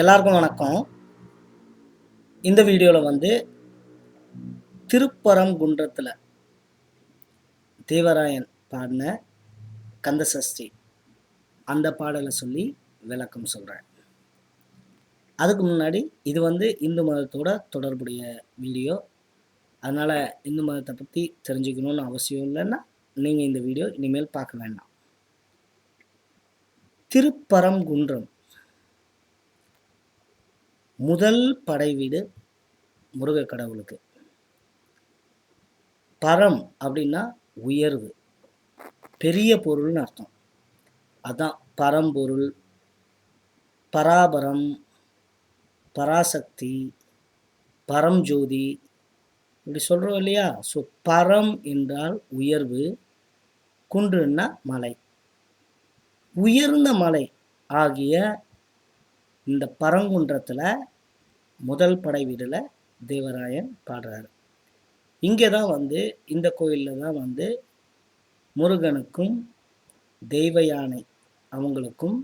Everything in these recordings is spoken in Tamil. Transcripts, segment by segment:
எல்லாருக்கும் வணக்கம். இந்த வீடியோவில் வந்து திருப்பரங்குன்றத்தில் தேவராயன் பாடின கந்தசஷ்டி அந்த பாடலை சொல்லி விளக்கம் சொல்கிறேன் அதுக்கு முன்னாடி இது வந்து இந்து மதத்தோட தொடர்புடைய வீடியோ. அதனால் இந்து மதத்தை பற்றி தெரிஞ்சுக்கணும்னு அவசியம் இல்லைன்னா நீங்கள் இந்த வீடியோ இனிமேல் பார்க்க வேண்டாம். திருப்பரங்குன்றம் முதல் படை வீடு முருக கடவுளுக்கு. பரம் அப்படின்னா உயர்வு. பெரிய பொருள்னு அர்த்தம். அதான் பரம்பொருள் பராபரம் பராசக்தி பரம்ஜோதி இப்படி சொல்கிறோம் இல்லையா? ஸோ பரம் என்றால் உயர்வு குன்றுன்னா மலை. உயர்ந்த மலை ஆகிய இந்த பரங்குன்றத்தில் முதல் படை வீடில் தேவராயன் பாடுறாரு. இங்கே தான் வந்து இந்த கோயிலில் தான் வந்து முருகனுக்கும் தெய்வ யானை அவங்களுக்கும்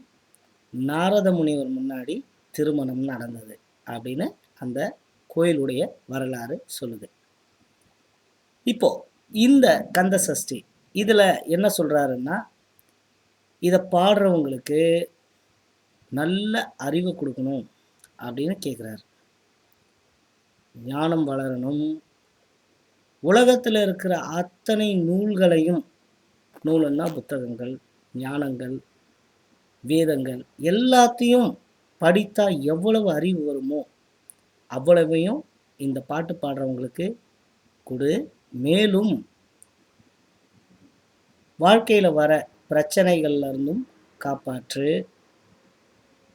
நாரத முனிவர் முன்னாடி திருமணம் நடந்தது அப்படின்னு அந்த கோயிலுடைய வரலாறு சொல்லுது. இப்போ இந்த கந்த சஷ்டி இதில் என்ன சொல்கிறாருன்னா இதை பாடுறவங்களுக்கு நல்ல அறிவை கொடுக்கணும் அப்படின்னு கேட்குறாரு ஞானம் வளரணும். உலகத்தில் இருக்கிற அத்தனை நூல்களையும் நூலன்னா புத்தகங்கள் ஞானங்கள் வேதங்கள் எல்லாத்தையும் படித்தா எவ்வளவு அறிவு வருமோ அவ்வளவையும் இந்த பாட்டு பாடுறவங்களுக்கு கொடு. மேலும் வாழ்க்கையில் வர பிரச்சனைகள்லேருந்தும் காப்பாற்று.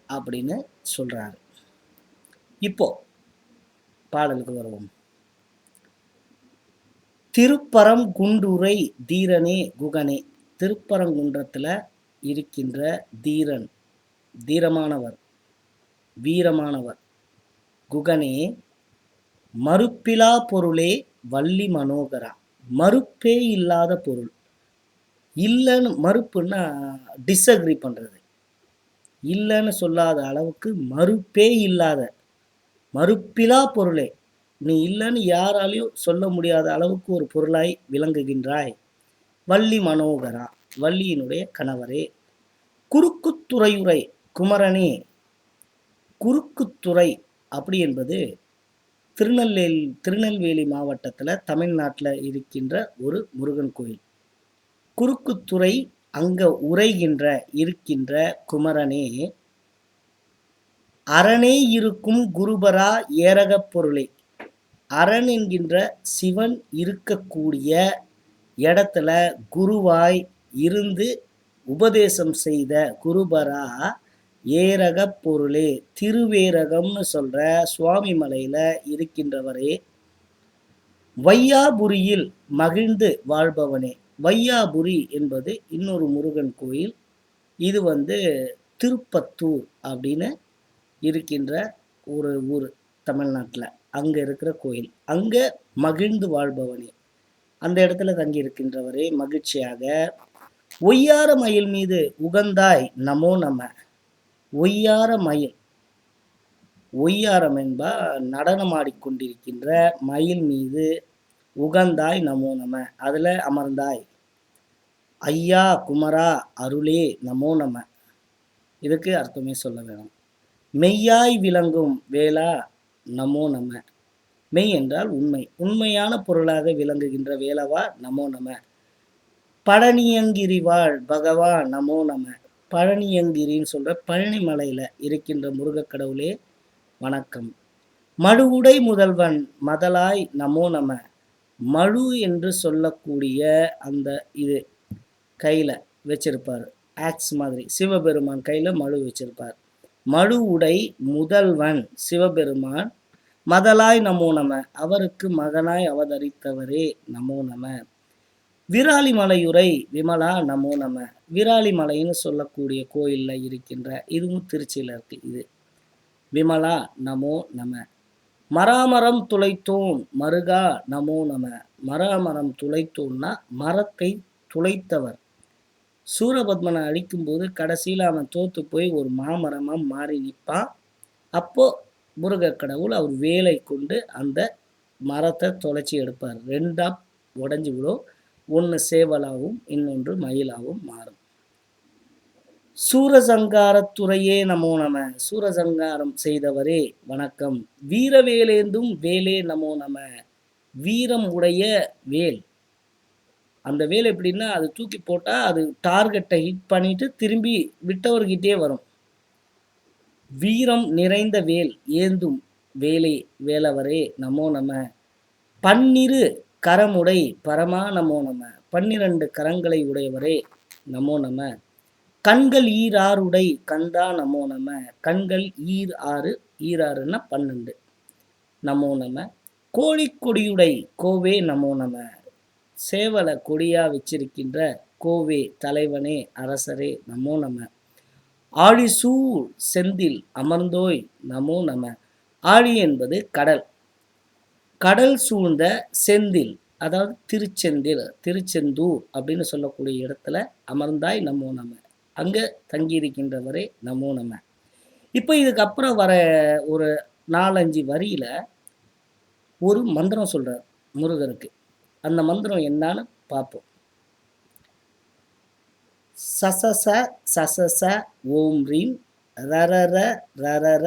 அப்படின்னு சொல்றாரு இப்போ பாடலுக்கு வருவோம். திருப்பரங்குன்றுரை தீரனே குகனே. திருப்பரங்குன்றத்தில் இருக்கின்ற தீரன் தீரமானவர் வீரமானவர் குகனே மறுப்பிலா பொருளே வள்ளி மனோகரா. மறுப்பே இல்லாத பொருள். இல்லைன்னு மறுப்புன்னா டிஸ்அக்ரி பண்ணுறது இல்லைன்னு சொல்லாத அளவுக்கு மறுப்பே இல்லாத மறுப்பிலா பொருளே. நீ இல்லைன்னு யாராலையும் சொல்ல முடியாத அளவுக்கு ஒரு பொருளாய் விளங்குகின்றாய். வள்ளி மனோகரா வள்ளியினுடைய கணவரே. குறுக்குத்துறையுரை குமரனே. குறுக்குத்துறை அப்படி என்பது திருநெல்வேலி திருநெல்வேலி மாவட்டத்தில் தமிழ்நாட்டில் இருக்கின்ற ஒரு முருகன் கோயில். குறுக்குத்துறை அங்க உரைகின்ற இருக்கின்ற குமரனே அரணே இருக்கும் குருபரா ஏரகப் பொருளே. அரண் என்கின்ற சிவன் இருக்கக்கூடிய இடத்துல குருவாய் இருந்து உபதேசம் செய்த குருபரா ஏரக பொருளே. திருவேரகம்னு சொல்ற சுவாமி மலையில இருக்கின்றவரே வையாபுரியில் மகிழ்ந்து வாழ்பவனே. வையாபுரி என்பது இன்னொரு முருகன் கோயில். இது வந்து திருப்பத்தூர் அப்படின்னு இருக்கின்ற ஒரு ஊர் தமிழ்நாட்டில். அங்கே இருக்கிற கோயில். அங்கே மகிழ்ந்து வாழ்பவனே. அந்த இடத்துல தங்கி இருக்கின்றவரே மகிழ்ச்சியாக. ஒய்யார மயில் மீது உகந்தாய் நமோ நம. ஒய்யார மயில். ஒய்யாரம் என்பா நடனமாடிக்கொண்டிருக்கின்ற மயில் மீது உகந்தாய் நமோ நம. அதில் அமர்ந்தாய். ஐயா குமரா அருளே நமோ நம. இதுக்கு அர்த்தமே சொல்ல வேணும். மெய்யாய் விளங்கும் வேளா நமோ நம. மெய் என்றால் உண்மை. உண்மையான பொருளாக விளங்குகின்ற வேளவா நமோ நம. பழனியங்கிரி வாழ் பகவா நமோ நம. பழனியங்கிரின்னு சொல்ற பழனிமலையில இருக்கின்ற முருகக் கடவுளே வணக்கம். மழுவுடை முதல்வன் மதலாய் நமோ நம. மழு என்று சொல்லக்கூடிய அந்த இது கையில் வச்சிருப்பார். ஆக்ஸ் மாதிரி. சிவபெருமான் கையில் மழு வச்சிருப்பார். மழு உடை முதல்வன் சிவபெருமான். மதலாய் நமோ நம. அவருக்கு மகனாய் அவதரித்தவரே நமோ நம. விராலி மலையுரை விமலா நமோ நம. விராலி மலைன்னு சொல்லக்கூடிய கோயிலில் இருக்கின்ற இதுவும் திருச்சியில் இருக்கு இது. விமலா நமோ நம. மராமரம் துளைத்தோன் மருகா நமோ நம. மராமரம் துளைத்தோன்னா மரத்தை துளைத்தவர். சூரபத்மனை அழிக்கும்போது கடைசியில் அவன் தோத்து போய் ஒரு மாமரமாக மாறி நிற்பான் அப்போ முருகக் கடவுள் அவர் வேலை கொண்டு அந்த மரத்தை தொலைச்சி எடுப்பார். ரெண்டாக உடஞ்சி விடும். ஒன்று சேவலாகவும் இன்னொன்று மயிலாகவும் மாறும். சூரசங்காரத்துறையே நமோ நம. சூரசங்காரம் செய்தவரே வணக்கம். வீரவேலேந்தும் வேலே நமோ நம. வீரம் உடைய வேல். அந்த வேல் எப்படின்னா அது தூக்கி போட்டால் அது டார்கெட்டை ஹிட் பண்ணிட்டு திரும்பி விட்டவர்கிட்டே வரும். வீரம் நிறைந்த வேல் ஏந்தும் வேலை வேலவரே நமோ நம. பன்னிரு கரமுடை பரமா நமோ நம. பன்னிரண்டு கரங்களை உடையவரே நமோ நம. கண்கள் ஈராறுடை கந்தா நமோ நம. கண்கள் ஈர் ஆறு ஈராறுன்னா பன்னெண்டு. நமோ நம. கோழிக்கொடியுடை கோவே நமோ நம. சேவல கொடியா வச்சிருக்கின்ற கோவே தலைவனே அரசரே நமோ நம. ஆழிசூழ் செந்தில் அமர்ந்தோய் நமோ நம. ஆழி என்பது கடல். கடல் சூழ்ந்த செந்தில் அதாவது திருச்செந்தில் திருச்செந்தூர் அப்படின்னு சொல்லக்கூடிய இடத்துல அமர்ந்தாய் நமோ நம. அங்கே தங்கியிருக்கின்றவரே நமோ நம. இப்போ இதுக்கப்புறம் வர ஒரு நாலஞ்சு வரியில ஒரு மந்திரம் சொல்கிறார் முருகருக்கு. அந்த மந்திரம் என்னன்னு பார்ப்போம். சசச சசச ஓம் ரீம் ரரர ரரர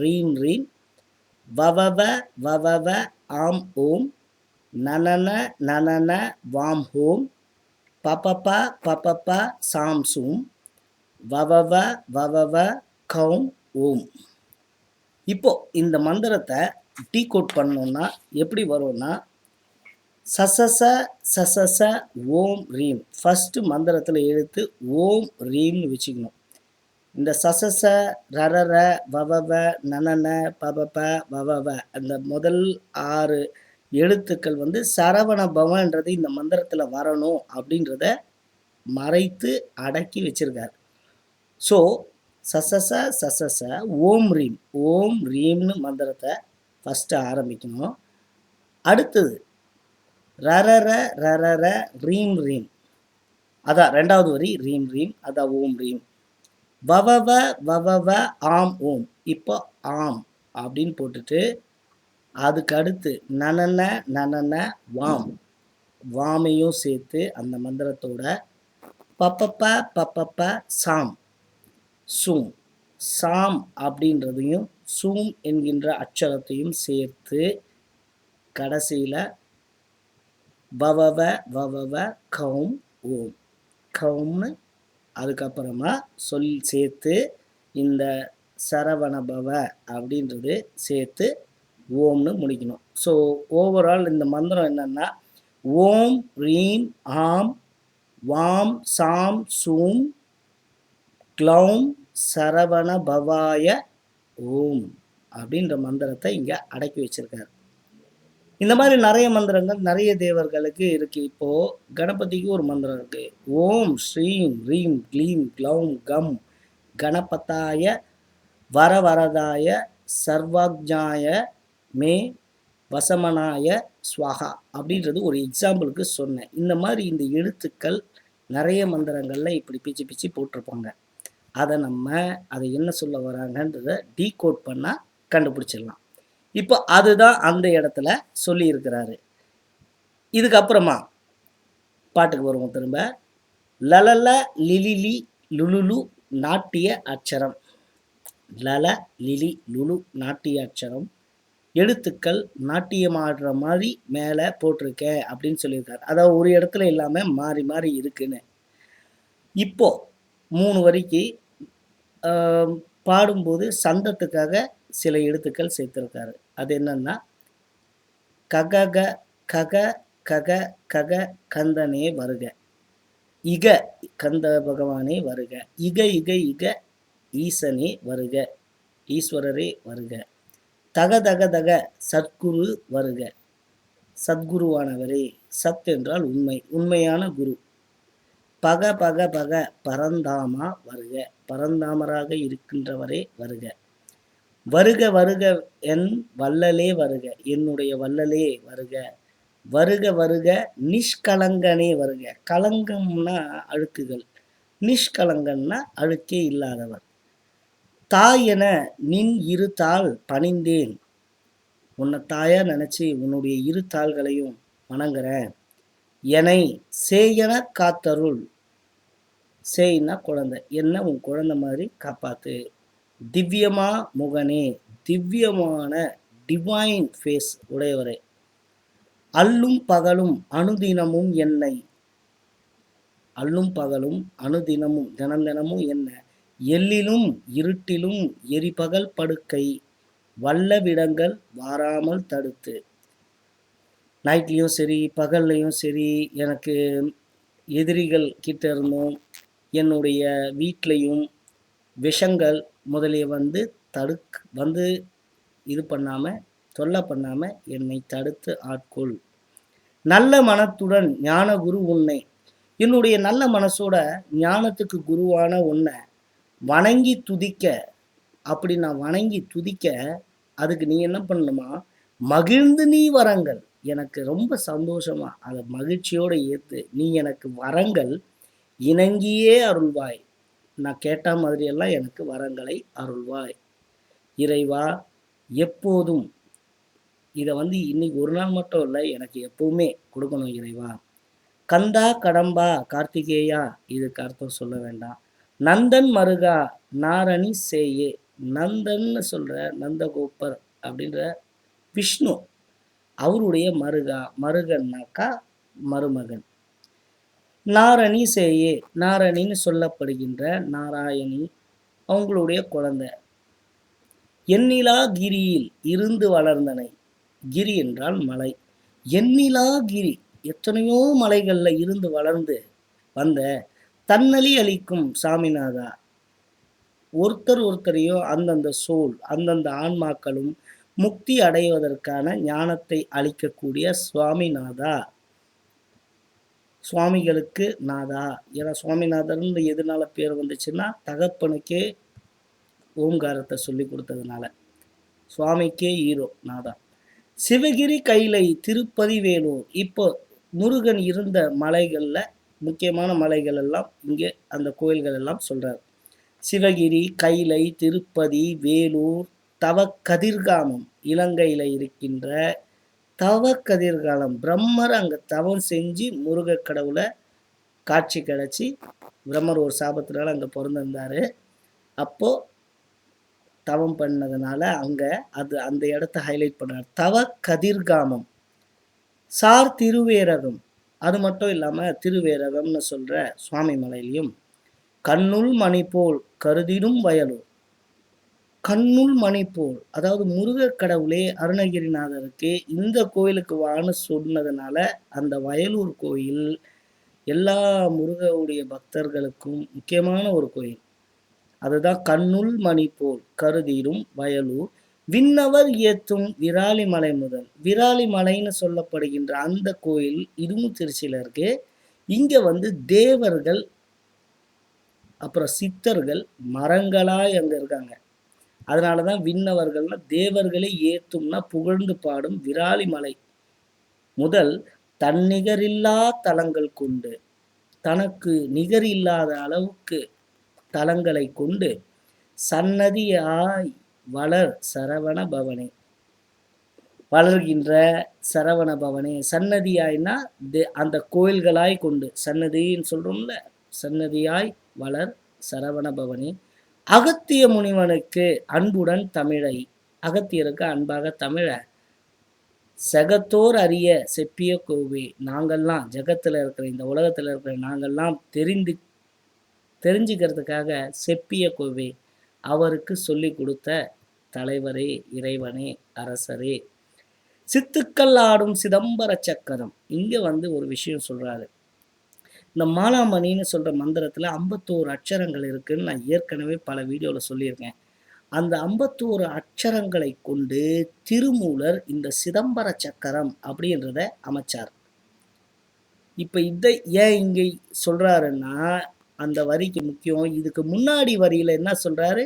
ரீம் ரீம் வவவ வவவ ஆம் ஓம் நனன நனன வாம் ஹோம் பபப பபப சாம் சூம் வவவ வவவ கௌம் ஓம். இப்போ இந்த மந்திரத்தை டீ கோட் பண்ணோன்னா எப்படி வரும்னா சசச சசச ஓம் ரீம். ஃபஸ்ட்டு மந்திரத்தில் எழுத்து ஓம் ரீம்னு வச்சுக்கணும். இந்த சசச ரரர வவவ நனன பபப வவவ அந்த முதல் ஆறு எழுத்துக்கள் வந்து சரவண பவன்றது இந்த மந்திரத்தில் வரணும் அப்படின்றத மறைத்து அடக்கி வச்சிருக்கார். ஸோ சசச சசச ஓம் ரீம். ஓம் ரீம்னு மந்திரத்தை ஃபஸ்ட்டு ஆரம்பிக்கணும். அடுத்தது ரரர ரரர ரீம் ரீம். அதான் ரெண்டாவது வரி ரீம் ரீம். அதான் ஓம் ரீம். வவவ வவவ ஆம் ஓம். இப்போ ஆம் அப்படின்னு போட்டுட்டு அதுக்கு அடுத்து நனன நனன வாம். வாமையும் சேர்த்து அந்த மந்திரத்தோட பப்பப்ப பப்பப்ப சாம். சூம். சாம் அப்படின்றதையும் சூம் என்கின்ற அச்சரத்தையும் சேர்த்து கடைசியில் வவவ வவவ கௌம் ஓம். கௌம்னு அதுக்கப்புறமா சொல் சேர்த்து இந்த சரவணபவ அப்படின்றது சேர்த்து ஓம்னு முடிக்கணும். ஸோ ஓவரால் இந்த மந்திரம் என்னென்னா ஓம் ரீம் ஆம் வாம் சாம் சூம் க்ளௌம் சரவண பவாய ஓம் அப்படின்ற மந்திரத்தை இங்கே அடக்கி வச்சிருக்காரு. இந்த மாதிரி நிறைய மந்திரங்கள் நிறைய தேவர்களுக்கு இருக்கு. இப்போ கணபதிக்கு ஒரு மந்திரம் இருக்கு. ஓம் ஸ்ரீம் ரீம் க்ளீம் க்ளௌம் கம். கணபதாய வரவரதாய சர்வாக்ஞாய மே வசமனாய ஸ்வாகா அப்படின்றது ஒரு எக்ஸாம்பிளுக்கு சொன்னேன். இந்த மாதிரி இந்த எழுத்துக்கள் நிறைய மந்திரங்களில் இப்படி பிச்சு பிச்சு போட்டிருப்பாங்க. அதை நம்ம அதை என்ன சொல்ல வராங்கன்றத டீகோட் பண்ணால் கண்டுபிடிச்சிடலாம். இப்போ அதுதான் அந்த இடத்துல சொல்லியிருக்கிறாரு. இதுக்கப்புறமா பாட்டுக்கு வருவோம் திரும்ப. லலல லிலிலி லுலுலு நாட்டிய அச்சரம். லல லிலி லுலு நாட்டிய அச்சரம். எழுத்துக்கள் நாட்டியமாடுற மாதிரி மேலே போட்டிருக்கேன் அப்படின்னு சொல்லியிருக்காரு. அதாவது ஒரு இடத்துல இல்லாமல் மாறி மாறி இருக்குன்னு. இப்போ மூணு வரைக்கு பாடும்போது சந்தத்துக்காக சில எழுத்துக்கள் சேர்த்துருக்காரு. அது என்னன்னா ககக கக கக கக கந்தனே வருக. இக கந்த பகவானே வருக. இக இக இக ஈசனே வருக. ஈஸ்வரரே வருக. தக தக தக சத்குரு வருக. சத்குருவானவரே சத் என்றால் உண்மை உண்மையான குரு. பக பக பக பரந்தாமா வருக. பரந்தாமராக இருக்கின்றவரே வருக. வருக வருக என் வள்ளலே வருக என்னுடைய வள்ளலே வருக. வருக வருக நிஷ்கலங்கனே வருக. கலங்கம்னா அழுக்குகள் நிஷ்கலங்கன்னா அழுக்கே இல்லாதவர். தாய் என நின் இரு தாள் பணிந்தேன். உன்னை தாயா நினைச்சு உன்னுடைய இரு தாள்களையும் வணங்குறேன். என்னை சேயன காத்தருள் சேய்னா குழந்தை. என்ன உன் குழந்தை மாதிரி காப்பாத்து. திவ்யமா முகனே திவ்யமான டிவைன் ஃபேஸ் உடையவரே. அல்லும் பகலும் அனுதினமும் என்னை. அல்லும் பகலும் அனுதினமும் தினம் தினமும் என்ன. எல்லிலும் இருட்டிலும் எரிபகல் படுக்கை. வல்லவிடங்கள் வாராமல் தடுத்து. நைட்லேயும் சரி பகல்லையும் சரி எனக்கு எதிரிகள் கிட்ட இருந்தும் என்னுடைய வீட்லேயும் விஷங்கள் முதலிய வந்து தடுக் வந்து இது பண்ணாமல் தொல்லை பண்ணாமல் என்னை தடுத்து ஆட்கொள். நல்ல மனத்துடன் ஞான குரு உன்னை. என்னுடைய நல்ல மனசோட ஞானத்துக்கு குருவான உன்னை வணங்கி துதிக்க அப்படி நான் வணங்கி துதிக்க அதுக்கு நீ என்ன பண்ணணுமா? மகிழ்ந்து நீ வரங்கள். எனக்கு ரொம்ப சந்தோஷமா. அதை மகிழ்ச்சியோடு ஏற்று நீ எனக்கு வரங்கள். இணங்கியே அருள்வாய். நான் கேட்ட மாதிரியெல்லாம் எனக்கு வரங்களை அருள்வாய். இறைவா எப்போதும் இதை வந்து இன்னைக்கு ஒரு நாள் மட்டும் இல்லை எனக்கு எப்பவுமே கொடுக்கணும் இறைவா. கந்தா கடம்பா கார்த்திகேயா இதுக்கு அர்த்தம் சொல்ல வேண்டாம். நந்தன் மருகா நாரணி சேயே. நந்தன்னு சொல்கிற நந்தகோப்பர் அப்படின்ற விஷ்ணு அவருடைய மருகா மருகன்னாக்கா மருமகன். நாரணி சேயே நாரணின்னு சொல்லப்படுகின்ற நாராயணி அவங்களுடைய குழந்தை. எண்ணிலா கிரியில் இருந்து வளர்ந்தனை. கிரி என்றால் மலை. எண்ணிலா கிரி எத்தனையோ மலைகளில் இருந்து வளர்ந்து வந்த தன்னலி அளிக்கும் சாமிநாதா. ஒருத்தர் ஒருத்தரையும் அந்தந்த சோல் அந்தந்த ஆன்மாக்களும் முக்தி அடைவதற்கான ஞானத்தை அளிக்கக்கூடிய சுவாமிநாதா. சுவாமிகளுக்கு நாதா. ஏன்னா சுவாமிநாதர்னு எதனால பேர் வந்துச்சுன்னா தகப்பனுக்கே ஓம்காரத்தை சொல்லி கொடுத்ததுனால. சுவாமிக்கே ஈரோ நாதா. சிவகிரி கைலை திருப்பதி வேலூர் இப்போ முருகன் இருந்த மலைகளில் முக்கியமான மலைகள் எல்லாம் இங்கே அந்த கோயில்கள் எல்லாம் சொல்றார். சிவகிரி கைலை திருப்பதி வேலூர் தவ கதிர்காமம் இலங்கையில் இருக்கின்ற தவ கதிர்காலம் பிரம்மர் அங்கே தவம் செஞ்சு முருக கடவுளை காட்சி கிடச்சி பிரம்மர் ஒரு சாபத்தினால அங்கே பிறந்திருந்தார். அப்போது தவம் பண்ணதுனால அங்கே அது அந்த இடத்த ஹைலைட் பண்ணார். தவ கதிர்காமம் சார் திருவேரகம். அது மட்டும் இல்லாமல் திருவேரகம்னு சொல்கிற சுவாமி மலையிலையும் கண்ணுள் மணி போல் கருதிடும் வயலூர். கண்முள் மணி போல். அதாவது முருகர் கடவுளே அருணகிரிநாதருக்கு இந்த கோயிலுக்கு வான்னு சொன்னதுனால அந்த வயலூர் கோயில் எல்லா முருகவுடைய பக்தர்களுக்கும் முக்கியமான ஒரு கோயில். அதுதான் கண்ணுள் மணி போல் கருதிரும் வயலூர். விண்ணவர் ஏத்தும் விராலிமலை முதல். விராலிமலைன்னு சொல்லப்படுகின்ற அந்த கோயில் இதுவும் திருச்சியில் இருக்கு. இங்க வந்து தேவர்கள் அப்புறம் சித்தர்கள் மரங்களாய் அங்க இருக்காங்க. அதனால தான் விண்ணவர்கள்னா தேவர்களை ஏத்தும்னா புகழ்ந்து பாடும் விராலி மலை. முதல் தன்னிகரில்லா தலங்கள் கொண்டு தனக்கு நிகர் இல்லாத அளவுக்கு தலங்களை கொண்டு சன்னதியாய் வளர் சரவண பவனே. வளர்கின்ற சரவண பவனே. சன்னதியாய்னா அந்த கோயில்களாய் கொண்டு சன்னதின்னு சொல்றோம்ல சன்னதியாய் வளர் சரவண பவனே. அகத்திய முனிவனுக்கு அன்புடன் தமிழை. அகத்தியருக்கு அன்பாக தமிழ. சகத்தோர் அறிய செப்பிய கோவே. நாங்கள்லாம் ஜகத்தில் இருக்கிற இந்த உலகத்தில் இருக்கிற நாங்கள்லாம் தெரிந்து தெரிஞ்சுக்கிறதுக்காக செப்பிய கோவே. அவருக்கு சொல்லி கொடுத்த தலைவரே இறைவனே அரசரே. சித்துக்கள் ஆடும் சிதம்பர சக்கரம். இங்கே வந்து ஒரு விஷயம் சொல்கிறாரு இந்த மாலாமணின்னு சொல்கிற மந்திரத்தில் ஐம்பத்தோரு அச்சரங்கள் இருக்குதுன்னு நான் ஏற்கனவே பல வீடியோவில் சொல்லியிருக்கேன். அந்த ஐம்பத்தோரு அச்சரங்களை கொண்டு திருமூலர் இந்த சிதம்பர சக்கரம் அப்படின்றத அமைச்சார். இப்போ இதை ஏன் இங்கே சொல்கிறாருன்னா அந்த வரிக்கு முக்கியம் இதுக்கு முன்னாடி வரியில என்ன சொல்கிறாரு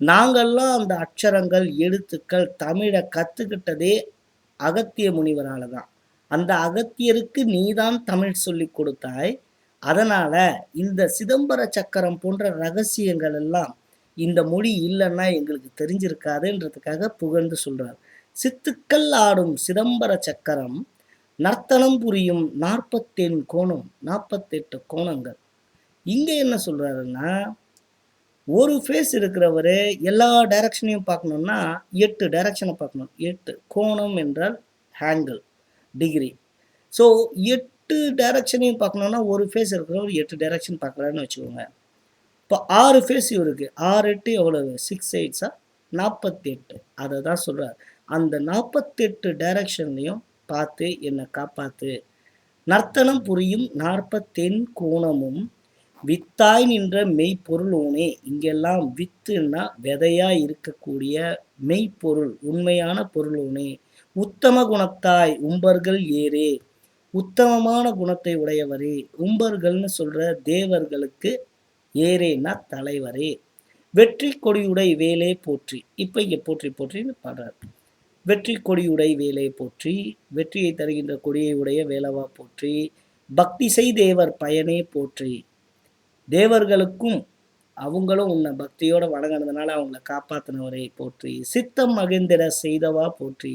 நாங்கள்லாம் அந்த அச்சரங்கள் எழுத்துக்கள் தமிழை கற்றுக்கிட்டதே அகத்திய முனிவரால் தான். அந்த அகத்தியருக்கு நீதான் தமிழ் சொல்லி கொடுத்தாய் அதனால இந்த சிதம்பர சக்கரம் போன்ற ரகசியங்கள் எல்லாம் இந்த மொழி இல்லைன்னா எங்களுக்கு தெரிஞ்சிருக்காதுன்றதுக்காக புகழ்ந்து சொல்றார். சித்துக்கள் ஆடும் சிதம்பர சக்கரம் நர்த்தனம் புரியும் நாற்பத்தெண் கோணம் நாற்பத்தெட்டு கோணங்கள். இங்க என்ன சொல்றாருன்னா ஒரு ஃபேஸ் இருக்கிறவரு எல்லா டைரக்ஷனையும் பார்க்கணுன்னா எட்டு டைரக்ஷனை பார்க்கணும். எட்டு கோணம் என்றால் ஹேங்கிள் டிகிரி ஸோ எட்டு டைரக்ஷனையும் பார்க்கணுன்னா ஒரு ஃபேஸ் இருக்கிறவர் எட்டு டைரக்ஷன் பார்க்குறான்னு வச்சுக்கோங்க. இப்போ ஆறு ஃபேஸ் இவருக்கு. ஆறு எட்டு எவ்வளவு? சிக்ஸ் எயிட்ஸா நாற்பத்தி எட்டு அதை தான் சொல்கிறார் அந்த நாற்பத்தெட்டு டைரக்ஷன்லையும் பார்த்து என்னை காப்பாற்று நர்த்தனம் புரியும் நாற்பத்தெண் கோணமும் வித்தாய் நின்ற மெய்ப்பொருளோனே இங்கெல்லாம் வித்துன்னா விதையா இருக்கக்கூடிய மெய்ப்பொருள் உண்மையான பொருளோனே உத்தம குணத்தாய் உம்பர்கள் ஏறே. உத்தமமான குணத்தை உடையவரே. உம்பர்கள்னு சொல்ற தேவர்களுக்கு ஏரேனா தலைவரே. வெற்றி கொடியுடை வேலே போற்றி. இப்ப இங்க போற்றி போற்றின்னு பாடுறார். வெற்றி கொடியுடை வேலை போற்றி. வெற்றியை தருகின்ற கொடியை உடைய வேலவா போற்றி. பக்தி செய் தேவர் பயனே போற்றி. தேவர்களுக்கும் அவங்களும் உன்னை பக்தியோட வணங்கினதுனால அவங்கள காப்பாத்தினவரை போற்றி. சித்தம் மகிழ்ந்திட செய்தவா போற்றி.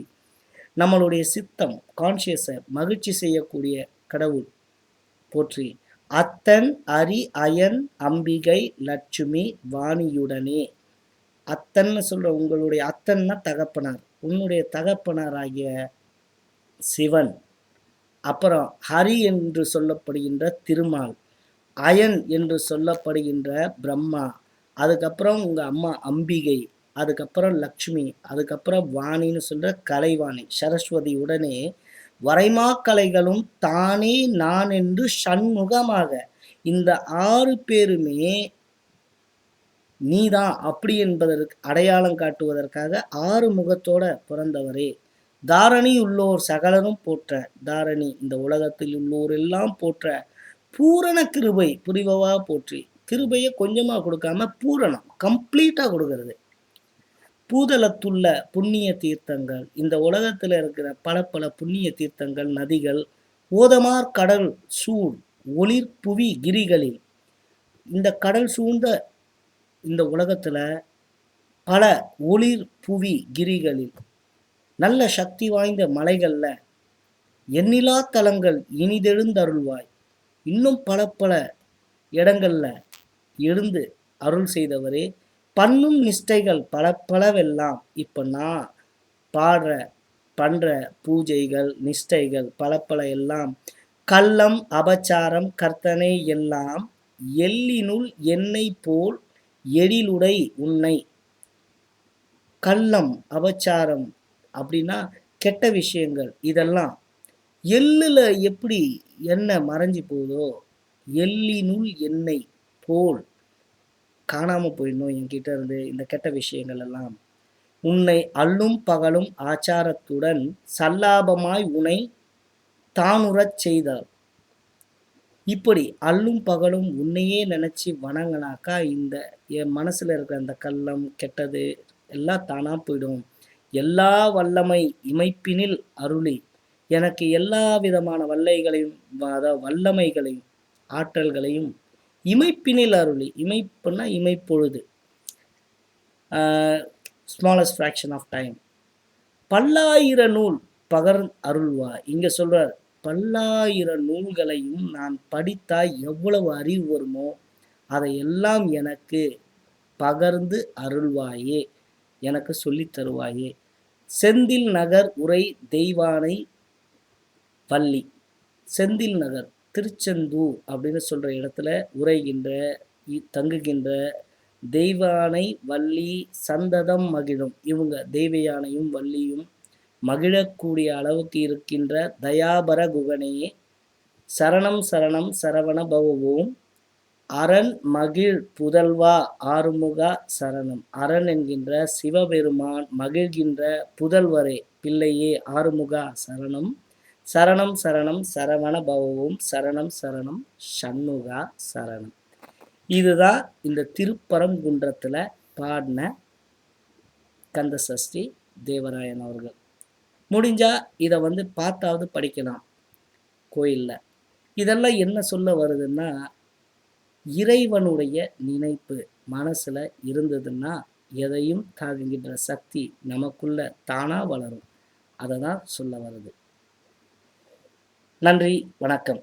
நம்மளுடைய சித்தம் கான்சியஸை மகிழ்ச்சி செய்யக்கூடிய கடவுள் போற்றி. அத்தன் அரி அயன் அம்பிகை லட்சுமி வாணியுடனே. அத்தன்னு சொல்கிற உங்களுடைய அத்தன்னா தகப்பனார். உன்னுடைய தகப்பனார் ஆகிய சிவன். அப்புறம் ஹரி என்று சொல்லப்படுகின்ற திருமால். அயன் என்று சொல்லப்படுகின்ற பிரம்மா. அதுக்கப்புறம் உங்கள் அம்மா அம்பிகை. அதுக்கப்புறம் லக்ஷ்மி அதுக்கப்புறம் வாணின்னு சொல்ற கலைவாணி சரஸ்வதி உடனே வரைமாக்கலைகளும் தானே நான் என்று சண்முகமாக இந்த ஆறு பேருமே நீதான் அப்படி என்பதற்கு அடையாளம் காட்டுவதற்காக ஆறு முகத்தோட பிறந்தவரே. தாரணி உள்ளோர் சகலரும் போற்ற தாரணி இந்த உலகத்தில் உள்ளோர் எல்லாம் போற்ற பூரண கிருபை புரிவவா போற்றி. கிருபையை கொஞ்சமா கொடுக்காம பூரணம் கம்ப்ளீட்டா கொடுக்கறது. பூதலத்துள்ள புண்ணிய தீர்த்தங்கள் இந்த உலகத்தில் இருக்கிற பல பல புண்ணிய தீர்த்தங்கள் நதிகள் ஓதமார் கடல் சூழ் ஒளிர் புவி கிரிகளில் இந்த கடல் சூழ்ந்த இந்த உலகத்தில் பல ஒளிர் புவி கிரிகளில் நல்ல சக்தி வாய்ந்த மலைகளில் எண்ணிலா தலங்கள் இனிதெழுந்தருள்வாய். இன்னும் பல பல இடங்களில் எழுந்து அருள் செய்தவரே பண்ணும் நிஷ்டைகள் பல பலவெல்லாம் இப்போ நான் பாடுற பண்ணுற பூஜைகள் நிஷ்டைகள் பல பல எல்லாம் கள்ளம் அபச்சாரம் கர்த்தனை எல்லாம் எல்லினுள் என்னை போல் எழிலுடை உன்னை. கள்ளம் அபச்சாரம் அப்படின்னா கெட்ட விஷயங்கள் இதெல்லாம். எள்ளில் எப்படி எண்ணெய் மறைஞ்சு போகுதோ எள்ளினுள் எண்ணெய் போல் காணாமல் போயிடணும் என்கிட்ட இருந்து இந்த கெட்ட விஷயங்கள் எல்லாம். உன்னை அல்லும் பகலும் ஆச்சாரத்துடன் சல்லாபமாய் உனை தானுறச் செய்தார் இப்படி அல்லும் பகலும் உன்னையே நினச்சி வணங்கினாக்கா இந்த என் மனசில் இருக்கிற அந்த கள்ளம் கெட்டது எல்லாம் தானாக போயிடும். எல்லா வல்லமை இமைப்பினில் அருளி. எனக்கு எல்லா விதமான வல்லைகளையும் அதாவது வல்லமைகளையும் ஆற்றல்களையும் இமைப்பினில் அருளி இமைப்புன்னா இமைப்பொழுது. ஸ்மாலஸ்ட் ஃப்ராக்ஷன் ஆஃப் டைம் பல்லாயிர நூல் பகர் அருள்வா? இங்கே சொல்கிறார் பல்லாயிர நூல்களையும் நான் படித்தால் எவ்வளவு அறிவு வருமோ அதை எல்லாம் எனக்கு பகர்ந்து அருள்வாயே எனக்கு சொல்லி தருவாயே. செந்தில் நகர் உரை தெய்வானை பள்ளி செந்தில் நகர். திருச்செந்தூர் அப்படின்னு சொல்ற இடத்துல உரைகின்ற தங்குகின்ற தெய்வானை வள்ளி சந்ததம் மகிழும். இவங்க தெய்வ யானையும் வள்ளியும் மகிழக்கூடிய அளவுக்கு இருக்கின்ற தயாபர குகனையே சரணம் சரணம் சரவண பவவோம். அரண் மகிழ் புதல்வா ஆறுமுகா சரணம். அரண் என்கின்ற சிவபெருமான் மகிழ்கின்ற புதல்வரே பிள்ளையே ஆறுமுகா சரணம். சரணம் சரணம் சரவண பவவும் சரணம் சரணம் சண்முகா சரணம். இதுதான் இந்த திருப்பரங்குன்றத்தில் பாடின கந்த சஷ்டி தேவராயன் அவர்கள். முடிஞ்சா இதை வந்து பார்த்தாவது படிக்கலாம் கோயிலில். இதெல்லாம் என்ன சொல்ல வருதுன்னா இறைவனுடைய நினைப்பு மனசில் இருந்ததுன்னா எதையும் தாங்குகின்ற சக்தி நமக்குள்ள தானாக வளரும். அதை தான் சொல்ல வருது. நன்றி வணக்கம்.